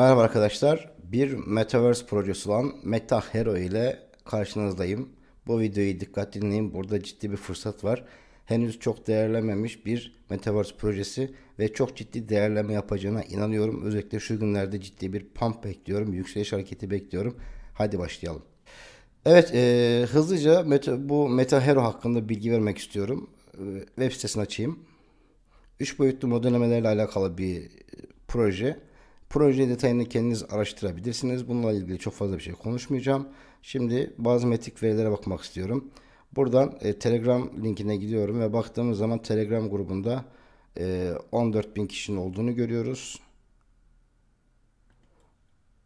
Merhaba arkadaşlar. Bir Metaverse projesi olan Meta Hero ile karşınızdayım. Bu videoyu dikkatli dinleyin. Burada ciddi bir fırsat var. Henüz çok değerlenmemiş bir Metaverse projesi ve çok ciddi değerleme yapacağına inanıyorum. Özellikle şu günlerde ciddi bir pump bekliyorum. Yükseliş hareketi bekliyorum. Hadi başlayalım. Evet, e, hızlıca meta, bu Meta Hero hakkında bilgi vermek istiyorum. E, web sitesini açayım. 3 boyutlu modellemelerle alakalı bir e, proje. Proje detayını kendiniz araştırabilirsiniz. Bununla ilgili çok fazla bir şey konuşmayacağım. Şimdi bazı metrik verilere bakmak istiyorum. Buradan e, Telegram linkine gidiyorum ve baktığımız zaman Telegram grubunda e, 14 bin kişinin olduğunu görüyoruz.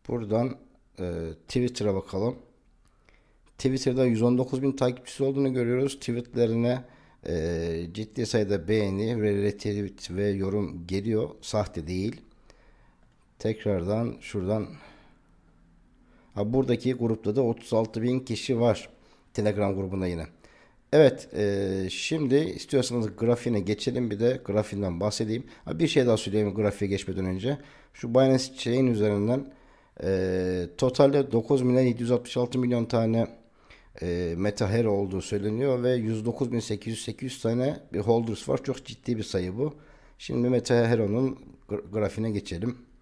Buradan e, Twitter'a bakalım. Twitter'da 119 bin takipçisi olduğunu görüyoruz. Tweetlerine e, ciddi sayıda beğeni retweet ve yorum geliyor. Sahte değil. Tekrardan şuradan ha, buradaki grupta da 36 bin kişi var. Telegram grubunda yine. Evet, e, şimdi istiyorsanız grafiğine geçelim bir de grafiğinden bahsedeyim. Ha, bir şey daha söyleyeyim grafiğe geçmeden önce. Şu Binance Chain üzerinden e, totalde 9 milyon 766 milyon tane e, Meta Hero olduğu söyleniyor ve 109.800 tane bir holders var. Çok ciddi bir sayı bu. Şimdi Meta Hero'nun gra- grafiğine geçelim.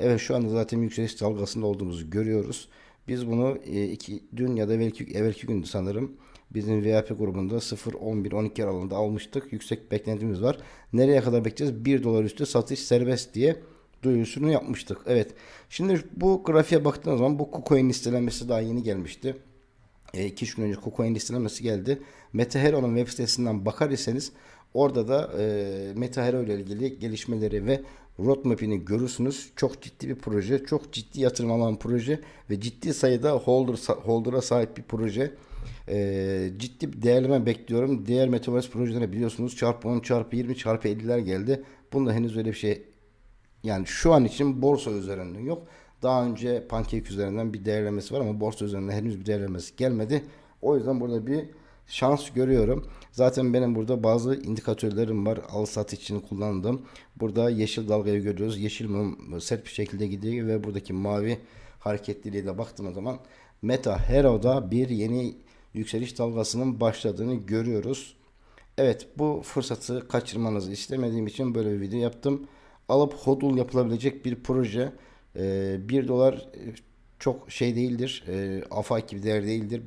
Evet şu anda zaten yükseliş dalgasında olduğumuzu görüyoruz. Biz bunu e, iki, dün ya da evvelki, evvelki gündü sanırım. Bizim VIP grubunda 0, 11, 12 aralığında almıştık. Yüksek beklentimiz var. Nereye kadar bekleyeceğiz? 1 dolar üstü satış serbest diye duyurusunu yapmıştık. Evet. Şimdi bu grafiğe baktığınız zaman bu KuCoin listelenmesi daha yeni gelmişti. 2-3 gün önce KuCoin listelemesi geldi. Meta Hero'nun web sitesinden bakar iseniz orada da e, Meta Hero ile ilgili gelişmeleri ve roadmap'ini görürsünüz. Çok ciddi bir proje, çok ciddi yatırım alan proje ve ciddi sayıda holder holder'a sahip bir proje. E, ciddi bir değerleme bekliyorum. Diğer Metaverse projelerine biliyorsunuz çarpı 10, çarpı 20, çarpı 50'ler geldi. Bunda henüz öyle bir şey yani şu an için borsa üzerinden yok. Daha önce Pancake üzerinden bir değerlemesi var ama borsa üzerinden henüz bir değerlemesi gelmedi. O yüzden burada bir şans görüyorum. Zaten benim burada bazı indikatörlerim var. Al sat için kullandığım. Burada yeşil dalgayı görüyoruz. Yeşil mum sert bir şekilde gidiyor ve buradaki mavi hareketliliğe de baktığımız zaman Meta Hero'da bir yeni yükseliş dalgasının başladığını görüyoruz. Evet bu fırsatı kaçırmanızı istemediğim için böyle bir video yaptım. Alıp hodul yapılabilecek bir proje. Ee, 1 dolar e, çok şey değildir. E, afaki bir değer değildir.